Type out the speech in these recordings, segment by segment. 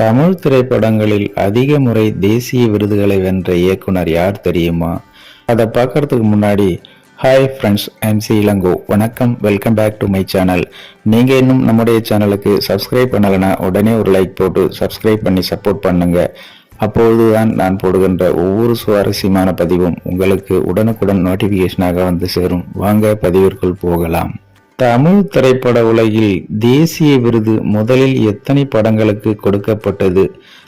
தமிழ் திரைப்படங்களில் அதிக முறை தேசிய விருதுகளை வென்ற இயக்குனர் யார் தெரியுமா? அதை பார்க்கறதுக்கு முன்னாடி hi friends I'm C Ilango. வணக்கம் welcome back to my channel நீங்கள் இன்னும் நம்முடைய சேனலுக்கு சப்ஸ்கிரைப் பண்ணலைன்னா உடனே ஒரு லைக் போட்டு சப்ஸ்கிரைப் பண்ணி சப்போர்ட் பண்ணுங்க. அப்பொழுதுதான் நான் போடுகின்ற ஒவ்வொரு சுவாரஸ்யமான பதிவும் உங்களுக்கு உடனுக்குடன் நோட்டிஃபிகேஷனாக வந்து சேரும். வாங்க பதிவிற்குள் போகலாம். தமிழ் திரைப்பட உலகில் தேசிய விருது முதலில் எத்தனை படங்களுக்கு கொடுக்கப்பட்டது?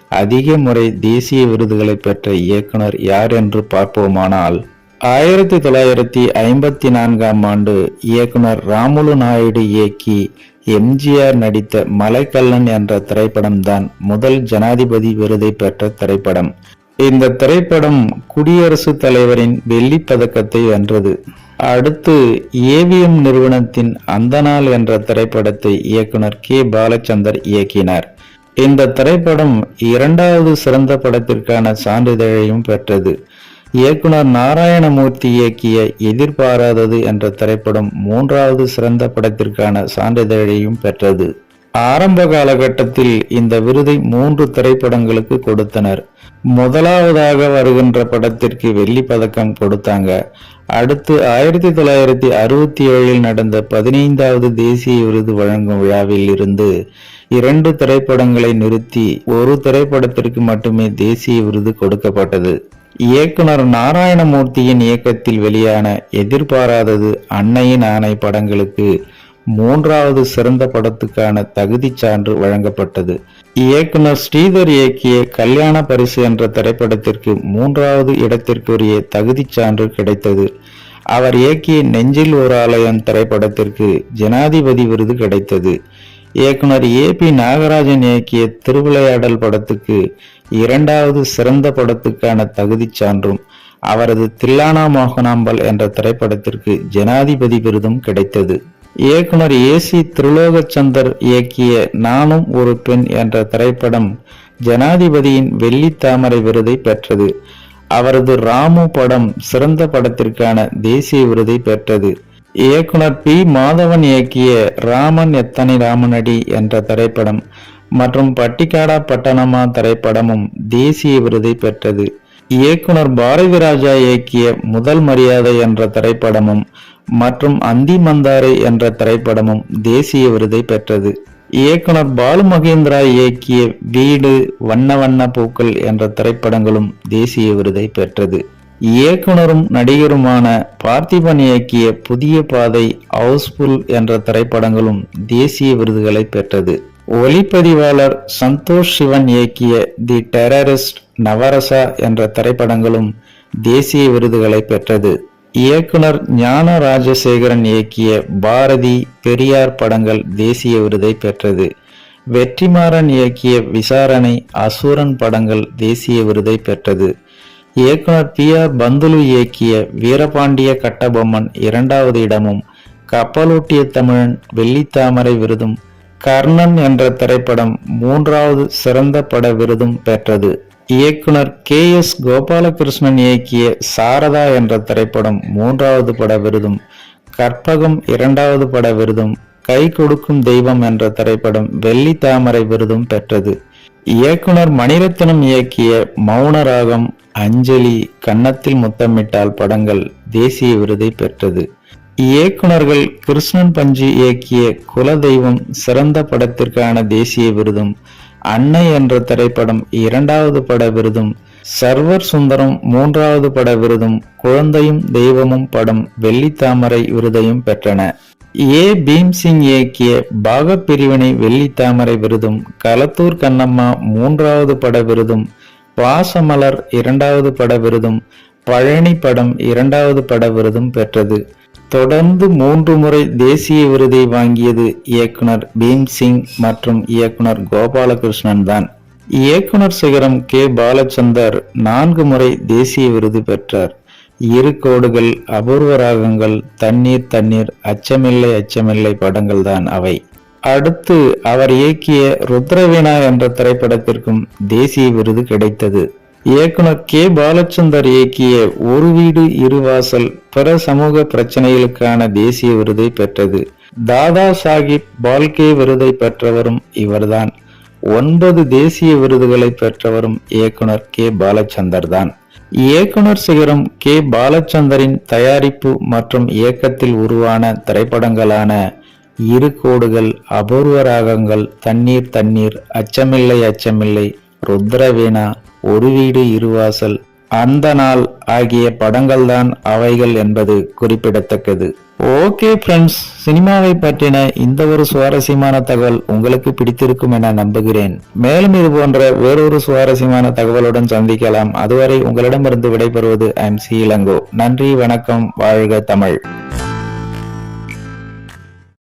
அதிக முறை தேசிய விருதுகளை பெற்ற இயக்குனர் யார் என்று பார்ப்போமானால் ஆயிரத்தி தொள்ளாயிரத்தி ஐம்பத்தி நான்காம் ஆண்டு இயக்குனர் ராமுலு நாயுடு இயக்கி எம்ஜிஆர் நடித்த மலைக்கல்லன் என்ற திரைப்படம்தான் முதல் ஜனாதிபதி விருதை பெற்ற திரைப்படம். இந்த திரைப்படம் குடியரசுத் தலைவரின் வெள்ளிப் பதக்கத்தை வென்றது. அடுத்து ஏவிஎம் நிறுவனத்தின் அந்த நாள் என்ற திரைப்படத்தை இயக்குனர் கே. பாலச்சந்தர் இயக்கினார். இந்த திரைப்படம் இரண்டாவது சிறந்த படத்திற்கான சான்றிதழையும் பெற்றது. இயக்குனர் நாராயணமூர்த்தி இயக்கிய எதிர்பாராதது என்ற திரைப்படம் மூன்றாவது சிறந்த படத்திற்கான சான்றிதழையும் பெற்றது. ஆரம்ப காலகட்டத்தில் இந்த விருதை மூன்று திரைப்படங்களுக்கு கொடுத்தனர். முதலாவதாக வருகின்ற படத்திற்கு வெள்ளி பதக்கம் கொடுத்தாங்க. அடுத்து ஆயிரத்தி தொள்ளாயிரத்தி அறுபத்தி ஏழில் நடந்த பதினைந்தாவது தேசிய விருது வழங்கும் விழாவில் இருந்து இரண்டு திரைப்படங்களை நிறுத்தி ஒரு திரைப்படத்திற்கு மட்டுமே தேசிய விருது கொடுக்கப்பட்டது. இயக்குனர் நாராயணமூர்த்தியின் இயக்கத்தில் வெளியான எதிர்பாராதது அன்னையின் ஆணை படங்களுக்கு மூன்றாவது சிறந்த படத்துக்கான தகுதிச் சான்று வழங்கப்பட்டது. இயக்குனர் ஸ்ரீதர் இயக்கிய கல்யாண பரிசு என்ற திரைப்படத்திற்கு மூன்றாவது இடத்திற்குரிய தகுதிச் சான்று கிடைத்தது. அவர் இயக்கிய நெஞ்சில் ஒரு ஆலயம் திரைப்படத்திற்கு ஜனாதிபதி விருது கிடைத்தது. இயக்குனர் ஏ பி நாகராஜன் இயக்கிய திருவிளையாடல் படத்துக்கு இரண்டாவது சிறந்த படத்துக்கான தகுதிச் சான்றும் அவரது தில்லானா மோகனாம்பல் என்ற திரைப்படத்திற்கு ஜனாதிபதி விருதும் கிடைத்தது. இயக்குனர் ஏசி திருலோகச்சந்தர் இயக்கிய நானும் ஒரு பெண் என்ற திரைப்படம் ஜனாதிபதியின் வெள்ளி தாமரை விருதை பெற்றது. அவரது ராமு படம் சிறந்த படத்திற்கான தேசிய விருதை பெற்றது. இயக்குனர் பி. மாதவன் இயக்கிய ராமன் எத்தனை ராமனடி என்ற திரைப்படம் மற்றும் பட்டிக்காடா பட்டணமா திரைப்படமும் தேசிய விருதை பெற்றது. இயக்குனர் பாரதி ராஜா இயக்கிய முதல் மரியாதை என்ற திரைப்படமும் மற்றும் அந்தி மந்தாரை என்ற திரைப்படமும் தேசிய விருதை பெற்றது. இயக்குனர் பாலு மகேந்திரா இயக்கிய வீடு வண்ண வண்ண பூக்கள் என்ற திரைப்படங்களும் தேசிய விருதை பெற்றது. இயக்குனரும் நடிகருமான பார்த்திபன் இயக்கிய புதிய பாதை ஹவுஸ்ஃபுல் என்ற திரைப்படங்களும் தேசிய விருதுகளை பெற்றது. ஒளிப்பதிவாளர் சந்தோஷ் சிவன் இயக்கிய தி டெரரிஸ்ட் நவரசா என்ற திரைப்படங்களும் தேசிய விருதுகளை பெற்றது. இயக்குனர் ஞான ராஜசேகரன் இயக்கிய பாரதி பெரியார் படங்கள் தேசிய விருதை பெற்றது. வெற்றிமாறன் இயக்கிய விசாரணை அசுரன் படங்கள் தேசிய விருதை பெற்றது. இயக்குனர் பி ஆர் பந்துலு இயக்கிய வீரபாண்டிய கட்டபொம்மன் இரண்டாவது இடமும் கப்பலோட்டிய தமிழன் வெள்ளித்தாமரை விருதும் கர்ணன் என்ற திரைப்படம் மூன்றாவது சிறந்த பட விருதும் பெற்றது. இயக்குனர் கே எஸ் கோபாலகிருஷ்ணன் இயக்கிய சாரதா என்ற திரைப்படம் மூன்றாவது பட விருதும் கற்பகம் இரண்டாவது பட விருதும் கை கொடுக்கும் தெய்வம் என்ற திரைப்படம் வெள்ளி தாமரை விருதும் பெற்றது. இயக்குனர் மணிரத்னம் இயக்கிய மௌன ராகம் அஞ்சலி கன்னத்தில் முத்தமிட்டால் படங்கள் தேசிய விருதை பெற்றது. இயக்குனர்கள் கிருஷ்ணன் பஞ்சு இயக்கிய குலதெய்வம் சிறந்த படத்திற்கான தேசிய விருதும் அன்னை என்ற திரைப்படம் இரண்டாவது பட விருதும் சர்வர் சுந்தரம் மூன்றாவது பட விருதும் குழந்தையும் தெய்வமும் படம் வெள்ளித்தாமரை விருதையும் பெற்றன. ஏ. பீம்சிங் இயக்கிய பாகப்பிரிவினை வெள்ளித்தாமரை விருதும் களத்தூர் கண்ணம்மா மூன்றாவது பட விருதும் பாசமலர் இரண்டாவது பட விருதும் பழனி படம் இரண்டாவது பட விருதும் பெற்றது. தொடர்ந்து மூன்று முறை தேசிய விருதை வாங்கியது இயக்குனர் பீம்சிங் மற்றும் இயக்குனர் கோபாலகிருஷ்ணன் தான். இயக்குனர் சிகரம் கே. பாலச்சந்தர் நான்கு முறை தேசிய விருது பெற்றார். இரு கோடுகள் அபூர்வ ராகங்கள் தண்ணீர் தண்ணீர் அச்சமில்லை அச்சமில்லை படங்கள் தான் அவை. அடுத்து அவர் இயக்கிய ருத்ரவீணா என்ற திரைப்படத்திற்கும் தேசிய விருது கிடைத்தது. இயக்குனர் கே. பாலச்சந்தர் இயக்கிய ஒரு வீடு இருவாசல் பிற சமூக பிரச்சனைகளுக்கான தேசிய விருதை பெற்றது. தாதா சாஹிப் பால்கே விருதை பெற்றவரும் இவர்தான். ஒன்பது தேசிய விருதுகளை பெற்றவரும் இயக்குனர் கே. பாலச்சந்தர் தான் இயக்குனர் சிகரம் கே. பாலச்சந்தரின் தயாரிப்பு மற்றும் இயக்கத்தில் உருவான திரைப்படங்களான இரு கோடுகள் அபூர்வ ராகங்கள் தண்ணீர் தண்ணீர் அச்சமில்லை அச்சமில்லை ருத்ரவீணா ஒரு வீடு இருவாசல். அந்த நாள் ஆகிய படங்கள்தான் அவைகள் என்பது குறிப்பிடத்தக்கது. ஓகே ஃப்ரெண்ட்ஸ் சினிமாவை பற்றின இந்த ஒரு சுவாரஸ்யமான தகவல் உங்களுக்கு பிடித்திருக்கும் என நம்புகிறேன். மேலும் இது போன்ற வேறொரு சுவாரஸ்யமான தகவலுடன் சந்திக்கலாம். அதுவரை உங்களிடமிருந்து விடைபெறுவது ஐம் சி இளங்கோ. நன்றி வணக்கம் வாழ்க தமிழ்.